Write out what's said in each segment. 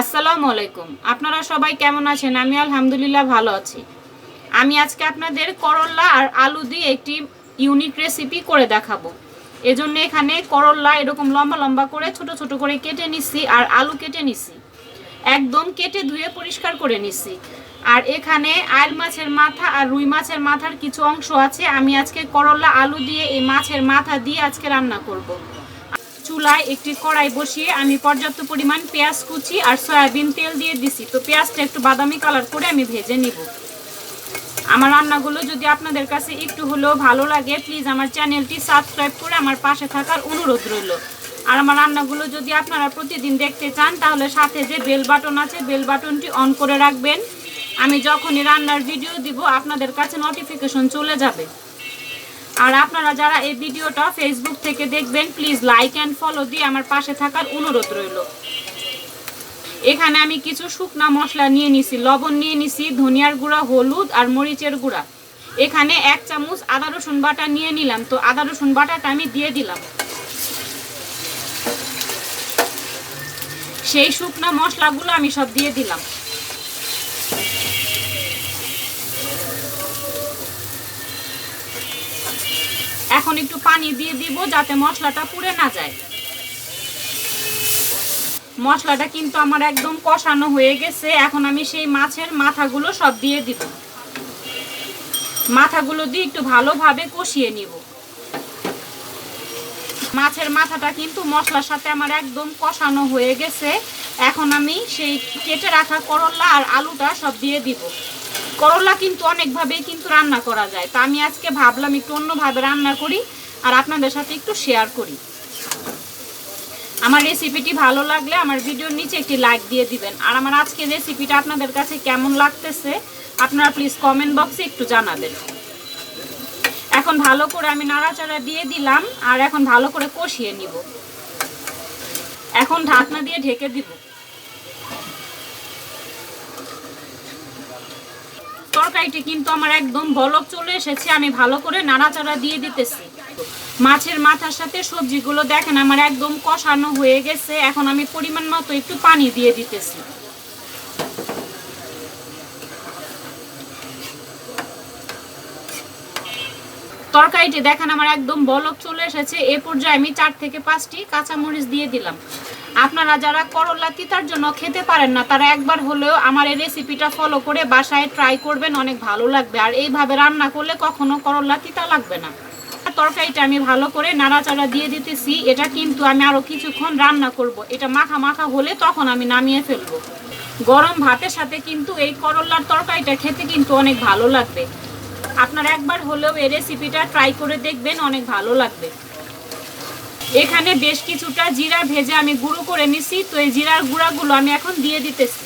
আসসালামু আলাইকুম। আপনারা সবাই কেমন আছেন? আমি আলহামদুলিল্লাহ ভালো আছি। আমি আজকে আপনাদের করল্লা আর আলু দিয়ে একটি ইউনিক রেসিপি করে দেখাবো। এজন্য এখানে করল্লা এরকম লম্বা লম্বা করে ছোট ছোট করে কেটে নিচ্ছি আর আলু কেটে নিচ্ছি একদম কেটে ধুয়ে পরিষ্কার করে নিচ্ছি আর এখানে আইল মাছের মাথা আর রুই মাছের মাথার কিছু অংশ আছে। আমি আজকে করল্লা আলু দিয়ে এই মাছের মাথা দিয়ে আজকে রান্না করব। চুলায় একটি কড়াই বসিয়ে আমি পর্যাপ্ত পরিমাণ পেঁয়াজ কুচি আর সয়াবিন তেল দিয়ে দিছি। তো পেঁয়াজটা একটু বাদামি কালার করে আমি ভেজে নিব। আমার রান্নাগুলো যদি আপনাদের কাছে একটু হলেও ভালো লাগে প্লিজ আমার চ্যানেলটি সাবস্ক্রাইব করে আমার পাশে থাকার অনুরোধ রইল। আর আমার রান্নাগুলো যদি আপনারা প্রতিদিন দেখতে চান, তাহলে সাথে যে বেল বাটন আছে বেল বাটনটি অন করে রাখবেন। আমি যখনই রান্নার ভিডিও দিব, আপনাদের কাছে নোটিফিকেশন চলে যাবে। আর আপনারা যারা এই ভিডিওটা ফেসবুক থেকে দেখবেন প্লিজ লাইক অ্যান্ড ফলো দিয়ে আমার পাশে থাকার অনুরোধ রইল। এখানে আমি কিছু শুকনা মশলা নিয়ে নিছি, লবণ নিয়ে নিছি, ধনিয়ার গুঁড়া, হলুদ আর মরিচের গুঁড়া। এখানে এক চামচ আদা রসুন বাটা নিয়ে নিলাম, তো আদা রসুন বাটাটা আমি দিয়ে দিলাম। সেই শুকনা মশলাগুলো আমি সব দিয়ে দিলাম। এখন একটু পানি দিয়ে দিব যাতে মশলাটা পুড়ে না যায়। মশলাটা কিন্তু আমার একদম কষানো হয়ে গেছে। এখন আমি সেই মাছের মাথাগুলো সব দিয়ে দিব। মাথাগুলো দিয়ে একটু ভালোভাবে কষিয়ে নিব। মাছের মাথাটা কিন্তু মশলার সাথে আমার একদম কষানো হয়ে গেছে। এখন আমি সেই কেটে রাখা করলা আর আলুটা সব দিয়ে দিব। করলা কিন্তু অনেকভাবেই কিন্তু রান্না করা যায়। তো আমি আজকে ভাবলাম একটু অন্যভাবে রান্না করি আর আপনাদের সাথে একটু শেয়ার করি। আমার রেসিপিটি ভালো লাগলে আমার ভিডিওর নিচে একটি লাইক দিয়ে দিবেন। আর আমার আজকের রেসিপিটা আপনাদের কাছে কেমন লাগতেছে, আপনারা প্লিজ কমেন্ট বক্সে একটু জানাবেন। এখন ভালো করে আমি নাড়াচাড়া দিয়ে দিলাম, আর এখন ভালো করে কষিয়ে নিব। এখন ঢাকনা দিয়ে ঢেকে দিব। তরকারিটি কিন্তু আমার একদম বলক চলে এসেছে, আমি ভালো করে নাড়াচাড়া দিয়ে দিতেছি। মাছের মাথার সাথে সবজিগুলো দেখেন, আমার একদম কষানো হয়ে গেছে। এখন আমি পরিমাণ মতো একটু পানি দিয়ে দিতেছি। তরকারিটি দেখেন, আমার একদম বলক চলে এসেছে। এ পর্যায়ে আমি চার থেকে পাঁচটি কাঁচামরিচ দিয়ে দিলাম। আপনারা যারা করলা তিতার জন্য খেতে পারেন না, তারা একবার হলেও আমার এই রেসিপিটা ফলো করে বাসায় ট্রাই করবেন, অনেক ভালো লাগবে। আর এইভাবে রান্না করলে কখনো করলা তিতা লাগবে না। তরকারিটা আমি ভালো করে নাড়াচাড়া দিয়ে দিতেছি, এটা কিন্তু আমি আরও কিছুক্ষণ রান্না করব। এটা মাখা মাখা হলে তখন আমি নামিয়ে ফেলব। গরম ভাতের সাথে কিন্তু এই করলার তরকারিটা খেতে কিন্তু অনেক ভালো লাগবে। আপনারা একবার হলেও এই রেসিপিটা ট্রাই করে দেখবেন, অনেক ভালো লাগবে। এখানে বেশ কিছুটা জিরা ভেজে আমি গুঁড়ো করে নিছি। তো এই জিরার গুঁড়াগুলো আমি এখন দিয়ে দিতেছি।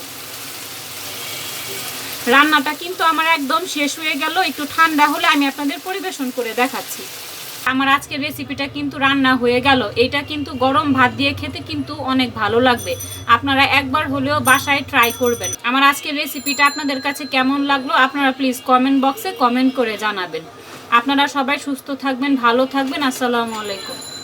রান্নাটা কিন্তু আমার একদম শেষ হয়ে গেল। একটু ঠান্ডা হলে আমি আপনাদের পরিবেশন করে দেখাচ্ছি। আমার আজকের রেসিপিটা কিন্তু রান্না হয়ে গেল। এটা কিন্তু গরম ভাত দিয়ে খেতে কিন্তু অনেক ভালো লাগবে। আপনারা একবার হলেও বাসায় ট্রাই করবেন। আমার আজকের রেসিপিটা আপনাদের কাছে কেমন লাগল আপনারা প্লিজ কমেন্ট বক্সে কমেন্ট করে জানাবেন। আপনারা সবাই সুস্থ থাকবেন, ভালো থাকবেন। আসসালামু আলাইকুম।